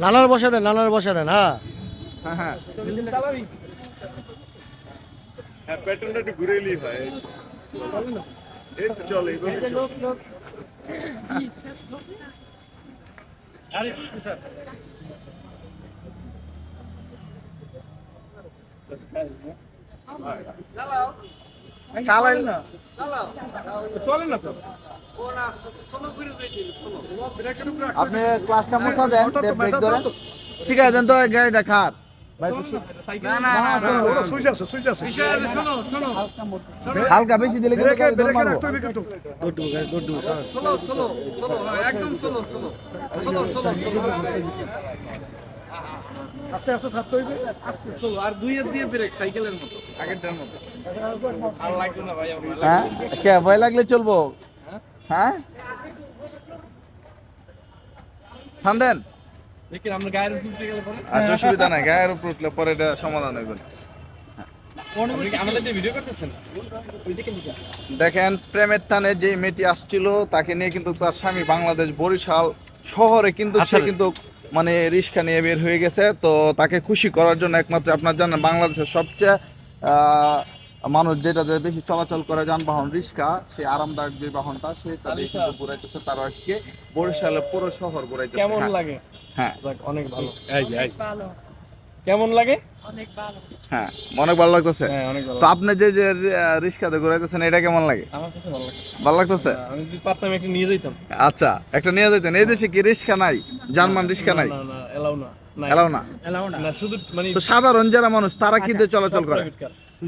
নানার বসা দেন নানার বসা দেন হ্যাঁ। হ্যাঁ হ্যাঁ। হ্যাঁ প্যাটার্নটা একটু ঘুরে এলেই হয় এই তো চলে এইভাবে চলে। চালাই না? আপনি ক্লাসটা মোছা দেন ব্রেক ধরেন। ঠিক আছে দেন তো গাড়িটা খার সুইচ আছে হালকা বেশি দিলে কিন্তু ব্রেকে গাড়ি দৌড় ব্রেকে মারবো। রাখতে হবে কিন্তু। আস্তে আস্তে ছাড়তে হইবে। হ্যাঁ? কে ভয় লাগলে চলবো? হ্যাঁ? থাম দেন। আচ্ছা অসুবিধা নাই গায়ের উপর উঠলে পরে এটা সমাধান হইবে। দেখেন প্রেমের টানে যে মেয়েটি আসছিল তাকে নিয়ে কিন্তু তার স্বামী বাংলাদেশ বরিশাল শহরে কিন্তু সে কিন্তু মানে রিক্সা নিয়ে বের হয়ে গেছে। তো তাকে খুশি করার জন্য একমাত্র আপনার জানেন বাংলাদেশের সবচেয়ে আহ, মানুষ যেটাতে বেশি চলাচল করে যানবাহন রিক্সা সে আরামদায়ক যে বাহনটা সে তাদের কিন্তু ঘুরাইতেছে তার আজকে বরিশালের পুরো শহর ঘুরাইতেছে। কেমন হ্যাঁ, লাগে? হ্যাঁ। অনেক ভালো। ভালো। কেমন লাগে? অনেক ভালো। হ্যাঁ অনেক ভালো লাগতেছে? হ্যাঁ অনেক ভালো তো আপনি যে যে ঘুরাইতেছেন এটা কেমন লাগে? আমার কাছে ভালো লাগছে ভালো লাগতেছে? আমি যদি পারতাম একটা নিয়ে যেতাম আচ্ছা একটা নিয়ে যেতেন এই দেশে কি রিক্সা নাই? জার্মান রিক্সা নাই? না না এলাও না। না এলাও না? না শুধু মানে তো সাধারণ যারা মানুষ তারা কি দিয়ে চলাচল করে?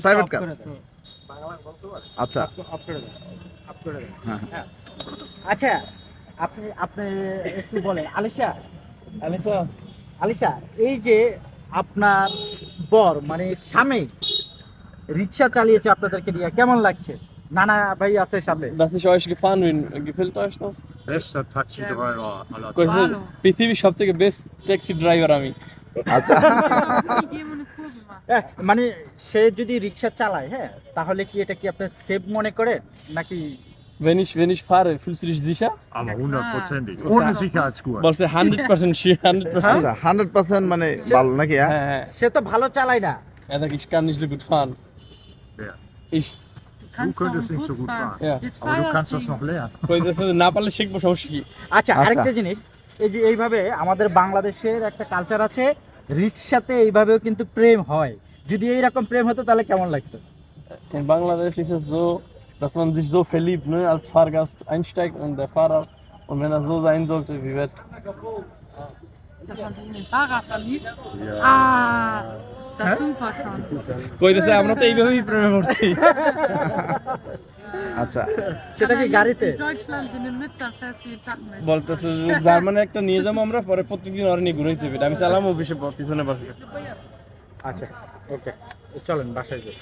প্রাইভেট কার আচ্ছা। আচ্ছা আপনি আপনি একটু বলেন। আলিশা আলিসা আলিশা এই যে আপনার বর মানে স্বামী রিক্সা চালিয়েছে আপনাদেরকে নিয়ে কেমন লাগছে? নানা ভাই আছে সামনে। Das ist euch gefahren, wen gefällt euch das? Bester Taxi driver aller পৃথিবীর বেস্ট ট্যাক্সি ড্রাইভার আমি। আচ্ছা। Ich eine মানে সে যদি রিক্সা চালায় হ্যাঁ তাহলে কি এটা কি আপনি সেফ মনে করেন নাকি Wenn ich, wenn ich fahre, fühlst du dich sicher? Aber hundertprozentig. Ohne Sicherheitsgurt. বলছে 100% sure, 100%. আচ্ছা হান্ড্রেড পার্সেন্ট মানে ভালো নাকি হ্যাঁ হ্যাঁ হ্যাঁ সে তো ভালো চালায় না Er sagt, ich kann nicht so gut fahren. Wer? Ich. Du kannst könntest nicht so gut fahren. Ja. Jetzt Aber du kannst das noch lernen. কইতেছে না পারলে শিখব সমস্যা কি আচ্ছা আচ্ছা। আরেকটা জিনিস এই যে এইভাবে আমাদের বাংলাদেশের একটা কালচার আছে রিক্সাতে এইভাবেও কিন্তু প্রেম হয়। যদি এইরকম প্রেম হতো তাহলে কেমন লাগতো? বাংলাদেশ ইস জো দাস জো ফেলিপ নো আলস ফারগাস আইনস্টাইন অন দা ফারার ও মেন আজ জো জাইন জো টু ভিভার্স হ্যাঁ? আমরা তো এইভাবেই প্রেম করছি আচ্ছা। সেটা কি গাড়িতে. বলতেছে যে জার্মানি একটা নিয়ে যাব আমরা পরে প্রত্যেকদিন আর নিয়ে ঘুরাইতে হবে। আমি চালাম অফিসে পিছনে পিছনে বসে। আচ্ছা ওকে। চলেন বাসায় যাই।